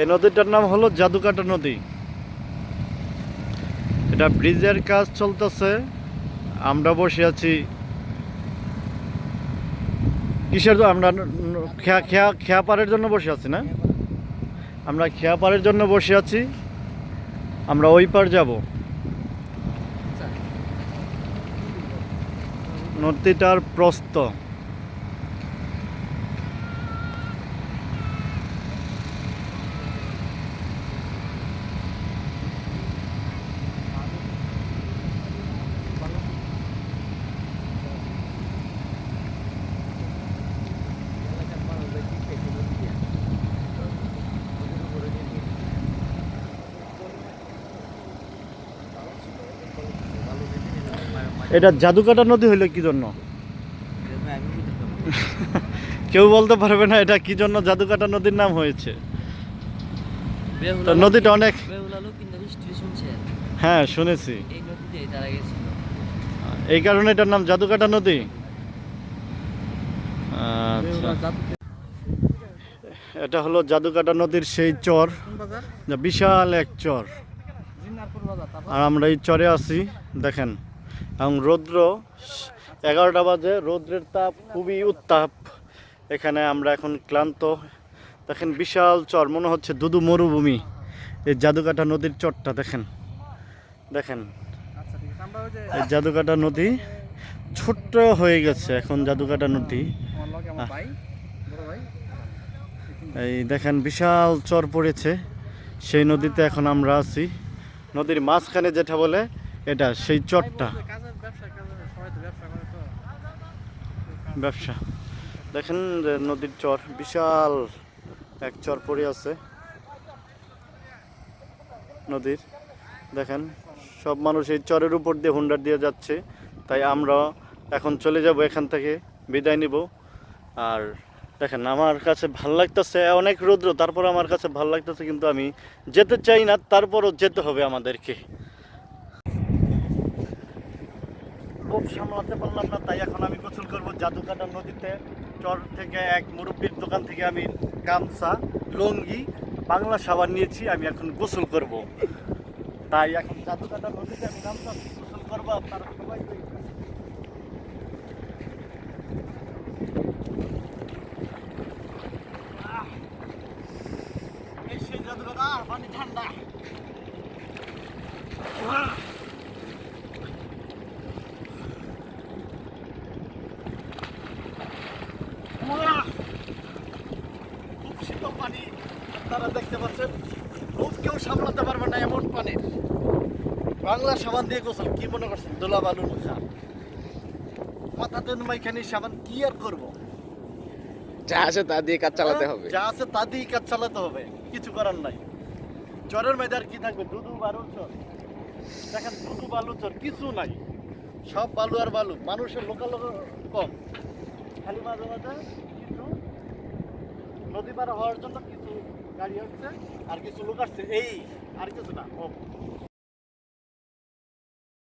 এই নদীটার নাম হলো জাদুকাটা নদী। এটা ব্রিজের কাজ চলতেছে। আমরা বসে আছি। কিসের? আমরা খেয়া খেয়া খেয়া পাড়ের জন্য বসে আছি না? আমরা খেয়া পাড়ের জন্য বসে আছি। আমরা ওই পার যাব। নদীটার প্রস্থ। এটা জাদুকাটা নদী হইল কি জন্য? কেউ বলতে পারবে না এটা কি জন্য জাদুকাটা নদীর নাম হয়েছে। নদীটা অনেক হ্যাঁ শুনেছি। এই কারণে এটার নাম জাদুকাটা নদী? আচ্ছা। এটা হলো জাদুকাটা নদীর সেই চর। বিশাল এক চর। আর আমরা এই চরে আছি দেখেন। এবং রৌদ্র এগারোটা বাজে, রৌদ্রের তাপ খুবই উত্তাপ। এখানে আমরা এখন ক্লান্ত। দেখেন বিশাল চর, মনে হচ্ছে দুদু মরুভূমি। এই জাদুকাটা নদীর চরটা, দেখেন। দেখেন। এই জাদুকাটা নদী ছোট্ট হয়ে গেছে এখন জাদুকাটা নদী। এই দেখেন বিশাল চর পড়েছে। সেই নদীতে এখন আমরা আছি। নদীর মাঝখানে যেটা বলে এটা সেই চরটা ব্যবসা। দেখেন যে নদীর চর বিশাল এক চর পড়ে আছে নদীর। দেখেন সব মানুষ এই চরের উপর দিয়ে হুন্ডার দিয়ে যাচ্ছে। তাই আমরা এখন চলে যাব এখান থেকে বিদায় নিব। আর দেখেন আমার কাছে ভালো লাগতেছে অনেক রৌদ্র তারপর আমার কাছে ভালো লাগতেছে কিন্তু আমি যেতে চাই না তারপরও যেতে হবে আমাদেরকে। লোভ সামলাতে পারলাম না, তাই এখন আমি গোসল করব জাদুকাটা নদীতে। চর থেকে এক মুরব্বীর দোকান থেকে আমি গামছা, লঙ্গি, বাংলা সাবান নিয়েছি, আমি এখন গোসল করব। তাই এখন জাদুকাটা নদীতে আমি গামছা গোসল করব, আপনারা সবাই! এই সেই জাদুকাটা পানি ঠান্ডা। আপনারা দেখতে পাচ্ছেন খুব কেউ সামলাতে পারবে না এমন পানি বাংলা সাবান দিয়ে গোসল কি মনে করছেন? দোলা বালু মুখা মাথাতে মাইখানি সাবান কি আর করব? যা আছে তা দিয়ে কাজ চালাতে হবে। যা আছে তা দিয়েই কাজ চালাতে হবে কিছু করার নাই। চরের মধ্যে আর কি থাকবে? দুধু বালু চর। দেখেন দুধু বালু চর কিছু নাই। সব বালু আর বালু মানুষের লোকাল কম। খালি মাঝে মাঝে কিছু নদী পার হওয়ার জন্য কিছু গাড়ি হচ্ছে আর কিছু লোক আসছে। এই আর কিছু না ও।